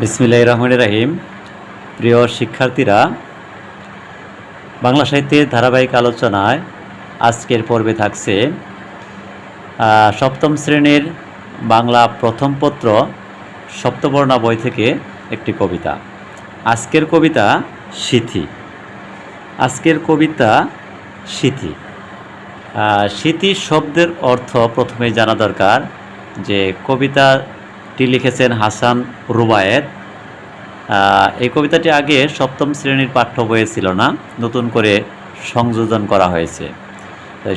বিসমিল্লাহ রহমান রাহিম। প্রিয় শিক্ষার্থীরা, বাংলা সাহিত্যের ধারাবাহিক আলোচনায় আজকের পর্বে থাকছে সপ্তম শ্রেণির বাংলা প্রথম পত্র সপ্তবর্ণা বই থেকে একটি কবিতা। আজকের কবিতা সিথি। আজকের কবিতা সিথি। স্মৃতি শব্দের অর্থ প্রথমেই জানা দরকার যে কবিতাটি লিখেছেন হাসান রুবায়েত। এই কবিতাটি আগে সপ্তম শ্রেণির পাঠ্য বইয়ে ছিল না, নতুন করে সংযোজন করা হয়েছে।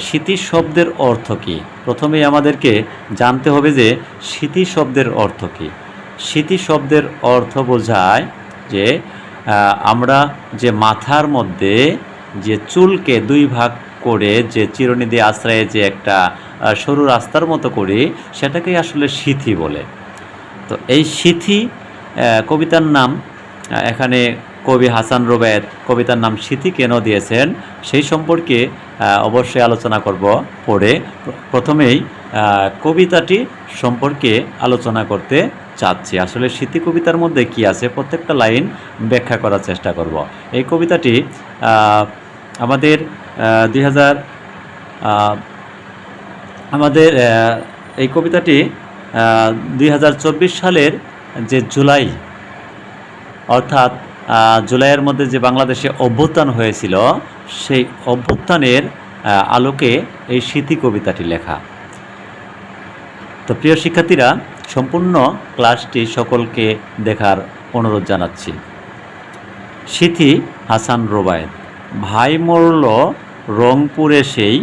স্মৃতি শব্দের অর্থ কী? প্রথমেই আমাদেরকে জানতে হবে যে স্মৃতি শব্দের অর্থ কী। স্মৃতি শব্দের অর্থ বোঝায় যে আমরা যে মাথার মধ্যে যে চুলকে দুই ভাগ করে যে চিরনিধি আশ্রয়ে যে একটা সরু রাস্তার মতো করি, সেটাকেই আসলে সিথি বলে। তো এই সিথি কবিতার নাম এখানে কবি হাসান রোবেদ কবিতার নাম সিথি কেন দিয়েছেন সেই সম্পর্কে অবশ্যই আলোচনা করব পরে প্র- প্রথমেই কবিতাটি সম্পর্কে আলোচনা করতে চাচ্ছি। আসলে স্মৃতি কবিতার মধ্যে কি আছে প্রত্যেকটা লাইন ব্যাখ্যা করার চেষ্টা করব। এই কবিতাটি আমাদের দুই হাজার আমাদের এই কবিতাটি দুই হাজার চব্বিশ সালের যে জুলাই, অর্থাৎ জুলাইয়ের মধ্যে যে বাংলাদেশে অভ্যুত্থান হয়েছিল, সেই অভ্যুত্থানের আলোকে এই স্মৃতি কবিতাটি লেখা। তো প্রিয় শিক্ষার্থীরা, সম্পূর্ণ ক্লাসটি সকলকে দেখার অনুরোধ জানাচ্ছি। সিথি হাসান রোবায়েত, ভাই মরল রংপুরে সেই,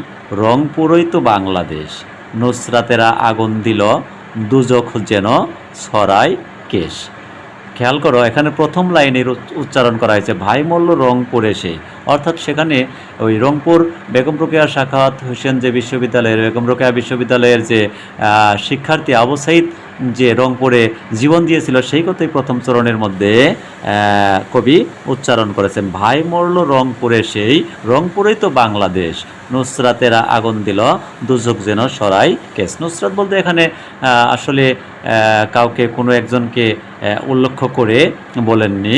রংপুরই তো বাংলাদেশ। নুসরাতেরা আগুন দিল দুজখ যেন ছড়াই কেশ। খেয়াল করো, এখানে প্রথম লাইনের উচ- উচ্চারণ করা হয়েছে ভাই মল্ল রংপুরে সেই অর্থাৎ সেখানে ওই রংপুর বেগম রোকেয়া শাখাত হোসেন যে বিশ্ববিদ্যালয়ের, বেগম রোকেয়া বিশ্ববিদ্যালয়ের যে শিক্ষার্থী আবু সাইদ যে রংপুরে জীবন দিয়েছিল, সেই কথাই প্রথম চরণের মধ্যে কবি উচ্চারণ করেছেন। ভাই মরল রংপুরে সেই রংপুরেই তো বাংলাদেশ। নুসরাতেরা আগুন দিল। দুযোগ যেন সরাই কেস। নুসরাত বলতে এখানে আসলে কাউকে কোনো একজনকে উল্লেখ করে বলেননি।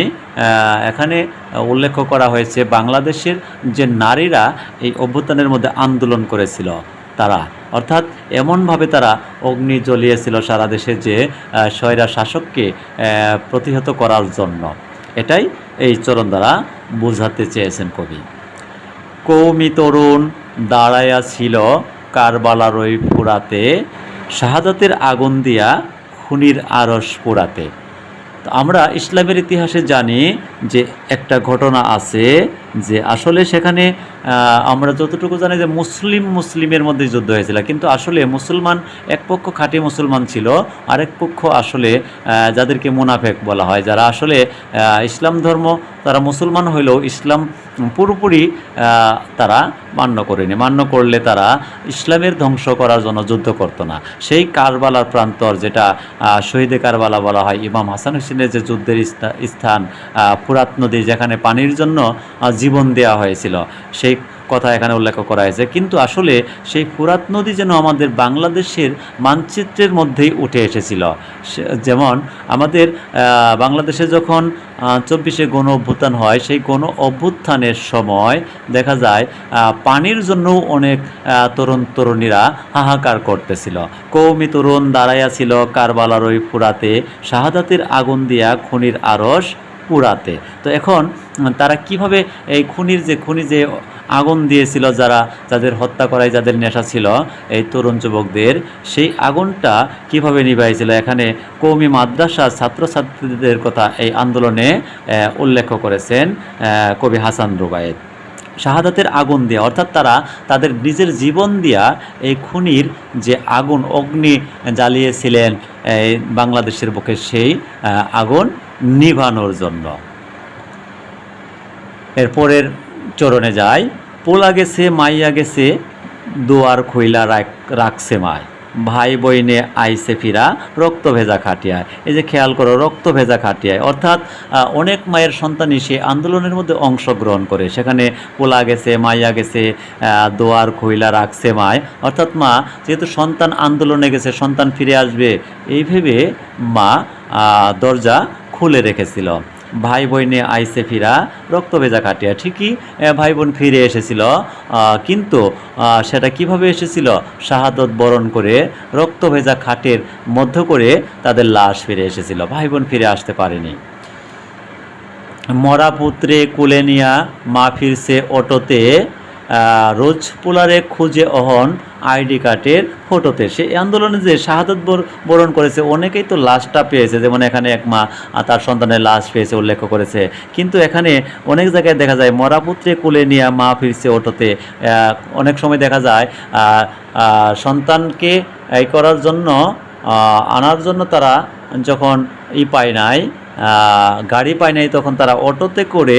এখানে উল্লেখ করা হয়েছে বাংলাদেশের যে নারীরা এই অভ্যুত্থানের মধ্যে আন্দোলন করেছিল, তারা। অর্থাৎ এমনভাবে তারা অগ্নি জ্বলিয়েছিল সারা দেশে যে স্বৈরা শাসককে প্রতিহত করার জন্য। এটাই এই চরণ দ্বারা বোঝাতে চেয়েছেন কবি। কৌমি তরুণ দাঁড়াইয়া ছিল কারবালার ওই ফুরাতে, শাহাদাতের আগুন দিয়া খুনির আরস পোড়াতে। আমরা ইসলামের ইতিহাসে জানি যে একটা ঘটনা আছে যে আসলে সেখানে আমরা যতটুকু জানি যে মুসলিম মুসলিমের মধ্যে যুদ্ধ হয়েছিল, কিন্তু আসলে মুসলমান এক পক্ষ খাঁটি মুসলমান ছিল, আরেক পক্ষ আসলে যাদেরকে মুনাফেক বলা হয়, যারা আসলে ইসলাম ধর্ম তারা মুসলমান হইলেও ইসলাম পুরোপুরি তারা মান্য করেনি। মান্য করলে তারা ইসলামের ধ্বংস করার জন্য যুদ্ধ করতো না। সেই কারবালার প্রান্তর যেটা শহীদে কারবালা বলা হয়, ইমাম হাসান হোসেনের যে যুদ্ধের স্থান পুরাত নদী যেখানে পানির জন্য জীবন দেওয়া হয়েছিল, সেই কথা এখানে উল্লেখ করা হয়েছে। কিন্তু আসলে সেই ফুরাত নদী যেন আমাদের বাংলাদেশের মানচিত্রের মধ্যেই উঠে এসেছিল। যেমন আমাদের বাংলাদেশে যখন চব্বিশে গণ অভ্যুত্থান হয়, সেই গণ অভ্যুত্থানের সময় দেখা যায় পানির জন্যও অনেক তরুণ তরুণীরা হাহাকার করতেছিল। কৌমি তরুণ দাঁড়াইয়া ছিল কারবালার ওই ফুরাতে, শাহাদাতের আগুন দিয়া খুনির আরস পুরাতে তো এখন, তারা কীভাবে এই খুনির যে, খুনি যে আগুন দিয়েছিল যারা, যাদের হত্যা করায় যাদের নেশা ছিল, এই তরুণ যুবকদের। সেই আগুনটা কীভাবে নিভাইছিল? এখানে কৌমি মাদ্রাসা ছাত্রছাত্রীদের কথা এই আন্দোলনে উল্লেখ করেছেন কবি হাসান রুবায়েত। শাহাদাতের আগুন দিয়া, অর্থাৎ তারা তাদের নিজের জীবন দিয়া এই খুনির যে আগুন, অগ্নি জ্বালিয়েছিলেন এই বাংলাদেশের বুকে সেই আগুন নিভানোর জন্য। এরপরের চরণে যায়। পোলা গেছে, মাইয়া গেছে, দোয়ার খইলা রাখ- রাখছে মায়। ভাই বইনে আইসে ফিরা, রক্ত ভেজা খাটিয়ায়। এই যে খেয়াল করো, রক্ত ভেজা খাটিয়ায়। অর্থাৎ অনেক মায়ের সন্তানই সে আন্দোলনের মধ্যে অংশগ্রহণ করে। সেখানে পোলা গেছে, মাইয়া গেছে দোয়ার খইলা রাখছে মায়। অর্থাৎ মা, যেহেতু সন্তান আন্দোলনে গেছে, সন্তান ফিরে আসবে, এই ভেবে মা দরজা খুলে রেখেছিল। ভাই বোনে আইসে ফিরা, রক্ত ভেজা কাটিয়া, ঠিকই ভাই বোন ফিরে এসেছিল কিন্তু সেটা কীভাবে এসেছিল? শাহাদত বরণ করে রক্ত ভেজা খাটের মধ্য করে তাদের লাশ ফিরে এসেছিল। ভাই বোন ফিরে আসতে পারেনি। মরা পুত্রে কুলেনিয়া মা ফিরছে অটোতে রোজ পোলারে খুঁজে অহন আইডি কার্ডের ফটোতে। সে আন্দোলনে যে শাহাদত বরণ করেছে, অনেকেই তো লাশটা পেয়েছে, যেমন এখানে এক মা তার সন্তানের লাশ পেয়েছে উল্লেখ করেছে। কিন্তু এখানে অনেক জায়গায় দেখা যায় মরা পুত্রে কুলে নিয়ে মা ফিরছে অটোতে। অনেক সময় দেখা যায় সন্তানকে এই করার জন্য আনার জন্য তারা যখন ই পায় নাই গাড়ি পায় নাই, তখন তারা অটোতে করে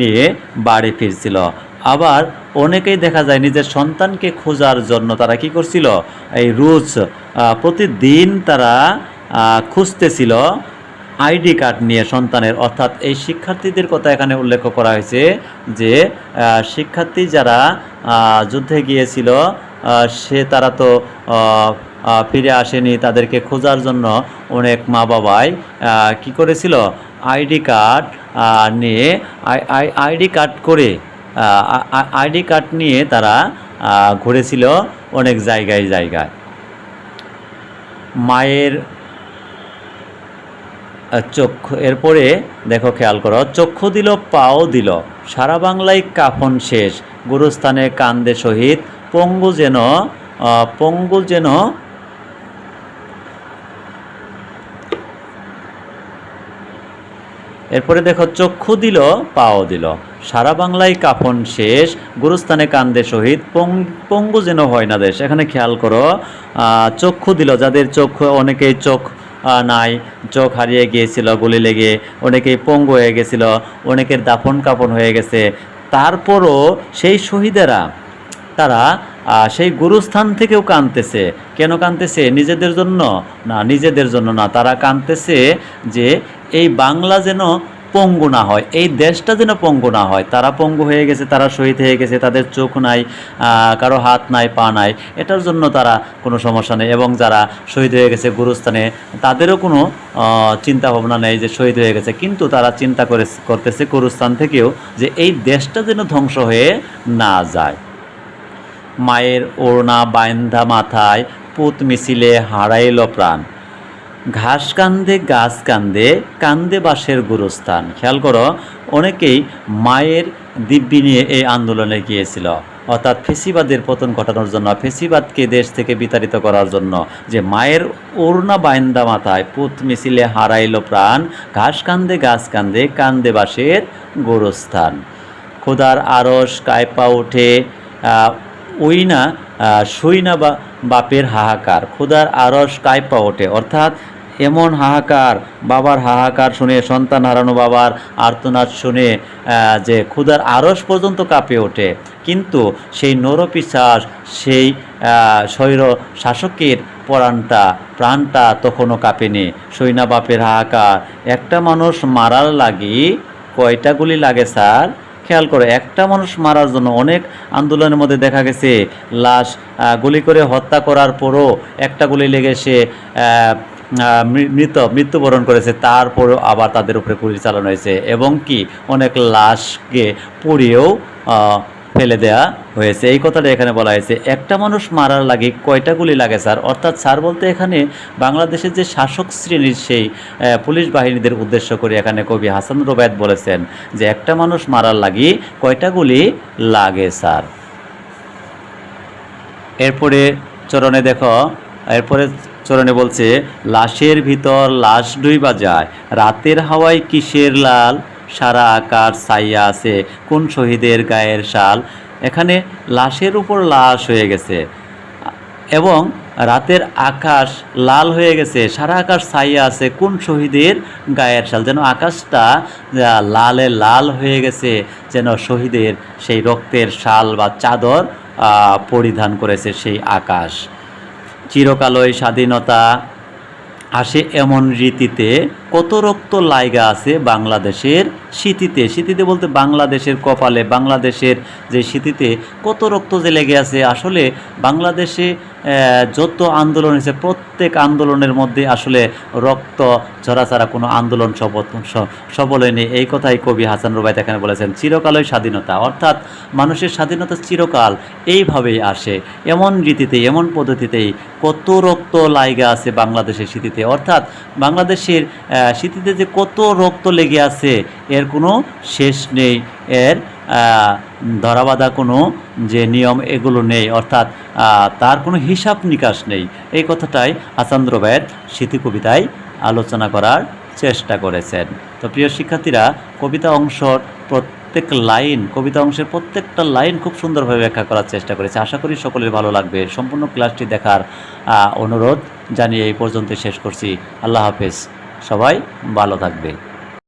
নিয়ে বাড়ি ফিরছিল। আবার অনেকেই দেখা যায় নিজের সন্তানকে খোঁজার জন্য তারা কি করছিল? এই রোজ প্রতিদিন তারা খুঁজতেছিল আইডি কার্ড নিয়ে সন্তানের। অর্থাৎ এই শিক্ষার্থীদের কথা এখানে উল্লেখ করা হয়েছে যে শিক্ষার্থী যারা যুদ্ধে গিয়েছিল সে তারা তো ফিরে আসেনি তাদেরকে খোঁজার জন্য অনেক মা বাবাই কি করেছিল? আইডি কার্ড নিয়ে আইডি কার্ড করে আইডি কার্ড নিয়ে তারা ঘুরেছিল অনেক জায়গায় জায়গায়। মায়ের চক্ষু, এরপরে দেখো খেয়াল করো, চক্ষু দিল, পাও দিল, সারা বাংলায় কাফন শেষ, গুরুস্থানে কান্দে শহীদ, পঙ্গু যেন পঙ্গু যেন, এরপরে দেখো চক্ষু দিল, পাও দিল। সারা বাংলায় কাফন শেষ, গুরুস্থানে কান্দে শহীদ পঙ্গু যেন হয় না দেশ। এখানে খেয়াল করো চক্ষু দিল, যাদের চোখ, অনেকেই চোখ নাই, চোখ হারিয়ে গিয়েছিল, গুলি লেগে, অনেকেই পঙ্গু হয়ে গেছিল, অনেকের দাফন কাপন হয়ে গেছে। তারপরও সেই শহীদেরা, তারা সেই গুরুস্থান থেকেও কাঁদতেছে। কেন কাঁদতেছে? নিজেদের জন্য? না, নিজেদের জন্য না, তারা কাঁদতেছে যে এই বাংলা যেন পঙ্গু না হয়। এই দেশটা যেন পঙ্গু না হয়। তারা পঙ্গু হয়ে গেছে, তারা শহীদ হয়ে গেছে, তাদের চোখ নাই কারও হাত নাই, পা নাই। এটার জন্য তারা কোনো সমস্যা নেই। এবং যারা শহীদ হয়ে গেছে গুরুস্থানে, তাদেরও কোনো চিন্তা ভাবনা নেই যে শহীদ হয়ে গেছে। কিন্তু তারা চিন্তা করে, করতেছে গুরুস্থান থেকেও যে এই দেশটা যেন ধ্বংস হয়ে না যায়। মায়ের ওড়না বাইন্ধা মাথায় পুত মিছিলে হারাইল প্রাণ। ঘাস কান্দে গাছ কান্দে কান্দে বাসের গুরুস্থান। খেয়াল করো অনেকেই মায়ের দিব্যি নিয়ে এই আন্দোলনে গিয়েছিল। অর্থাৎ ফেসিবাদের পতন ঘটানোর জন্য ফেসিবাদকে দেশ থেকে বিতাড়িত করার জন্য যে মায়ের অরুণা বাইন্দা মাথায় পুত মিছিলে হারাইল প্রাণ ঘাস কান্দে গাছ কান্দে কান্দে বাসের গোরস্থান। খোদার আরস কায়পা আহ, ওই না বা বাপের হাহাকার। খোদার আরস কায়পা ওঠে। অর্থাৎ এমন হাহাকার, বাবার হাহাকার শুনে, সন্তান হারানো বাবার আর্তনাদ শুনে যে ক্ষুধার আরস পর্যন্ত কাঁপে ওঠে। কিন্তু সেই নরপিশ্বাস সেই শৈর শাসকের পরাণটা প্রাণটা তখনও কাঁপেনি। বাপের হাহাকার, একটা মানুষ মারার লাগি কয়টা গুলি লাগে স্যার? খেয়াল করো, একটা মানুষ মারার জন্য অনেক আন্দোলনের মধ্যে দেখা গেছে, লাশ গুলি করে হত্যা করার পরও একটা গুলি লেগে সে মৃত, মৃত্যুবরণ করেছে, তারপরেও আবার তাদের উপরে গুলি চালানো হয়েছে এবং কি অনেক লাশকে পুড়িয়েও ফেলে দেয়া হয়েছে। এই কথাটা এখানে বলা হয়েছে। একটা মানুষ মারার লাগে কয়টা গুলি লাগে, স্যার? অর্থাৎ, স্যার বলতে এখানে বাংলাদেশের যে শাসক শ্রেণির সেই পুলিশ বাহিনীদের উদ্দেশ্য করে এখানে কবি হাসান রোবায়ত বলেছেন যে, একটা মানুষ মারার লাগি কয়টা গুলি লাগে, স্যার? এরপরে চরণে দেখো, এরপরে চরণে বলছে, লাশের ভিতর লাশ ডুইবা যায়। রাতের হাওয়ায় কিসের লাল? সারা আকাশ ছাইয়া আছে। কোন শহীদের গায়ের শাল? এখানে লাশের উপর লাশ হয়ে গেছে। এবং রাতের আকাশ লাল হয়ে গেছে। সারা আকাশ ছাইয়া আছে। কোন শহীদের গায়ের শাল? যেন আকাশটা লালে লাল হয়ে গেছে। যেন শহীদের সেই রক্তের শাল বা চাদর পরিধান করেছে সেই আকাশ। চিরকালই স্বাধীনতা আসে এমন রীতিতে কত রক্ত লাইগা আছে বাংলাদেশের স্মৃতিতে? স্মৃতিতে বলতে বাংলাদেশের কপালে, বাংলাদেশের যে স্মৃতিতে কত রক্ত যে লেগে আছে? আসলে বাংলাদেশে যত আন্দোলন হয়েছে, প্রত্যেক আন্দোলনের মধ্যে আসলে রক্ত ঝরা ছাড়া কোনো আন্দোলন সফল স- সফল হয়নি। এই কথাই কবি হাসান রুবাইত এখানে বলেছেন, চিরকালই স্বাধীনতা। অর্থাৎ মানুষের স্বাধীনতা চিরকাল এইভাবেই আসে, এমন রীতিতে, এমন পদ্ধতিতেই কত রক্ত লাইগা আছে বাংলাদেশের স্মৃতিতে। অর্থাৎ বাংলাদেশের স্মৃতিতে যে কত রক্ত লেগে আছে, এর কোনো শেষ নেই। এর ধরাবাধা কোনো যে নিয়ম, এগুলো নেই। অর্থাৎ তার কোনো হিসাব নিকাশ নেই। এই কথাটাই হাসান রুবাইয়ের স্মৃতি কবিতায় আলোচনা করার চেষ্টা করেছেন। তো প্রিয় শিক্ষার্থীরা, কবিতা অংশর প্রত্যেক লাইন, কবিতা অংশের প্রত্যেকটা লাইন খুব সুন্দরভাবে ব্যাখ্যা করার চেষ্টা করেছে। আশা করি সকলের ভালো লাগবে। সম্পূর্ণ ক্লাসটি দেখার অনুরোধ জানিয়ে এই পর্যন্ত শেষ করছি। আল্লাহ হাফেজ। সবাই ভালো থাকবে।